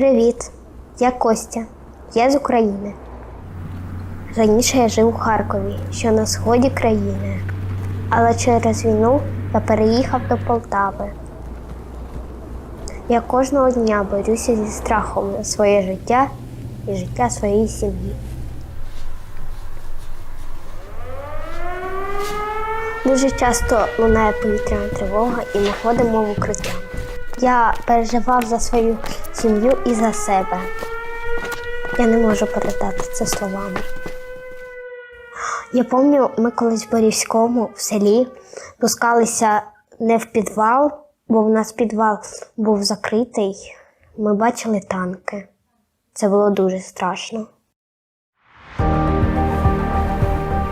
Привіт, я Костя. Я з України. Раніше я жив у Харкові, що на сході країни. Але через війну я переїхав до Полтави. Я кожного дня борюся зі страхом за своє життя і життя своєї сім'ї. Дуже часто лунає повітряна тривога і ми ходимо в укриття. Я переживав за свою сім'ю і за себе. Я не можу передати це словами. Я пам'ятаю, ми колись в Борівському в селі спускалися не в підвал, бо в нас підвал був закритий. Ми бачили танки. Це було дуже страшно.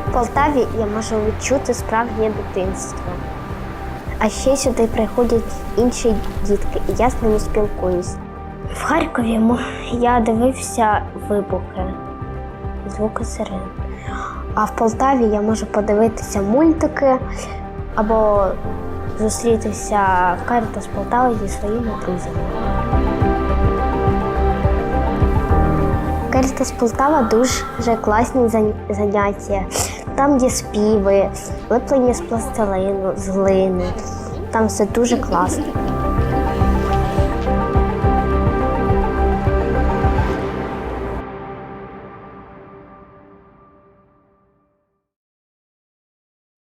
В Полтаві я можу відчути справжнє дитинство. А ще сюди приходять інші дітки, і я з ними спілкуюсь. В Харкові я дивився вибухи, звуки сирен. А в Полтаві я можу подивитися мультики або зустрітися в Карітас Полтави зі своїми друзями. Карітас Полтава дуже класні заняття. Там є співи, леплення з пластилину, з глини. Там все дуже класно.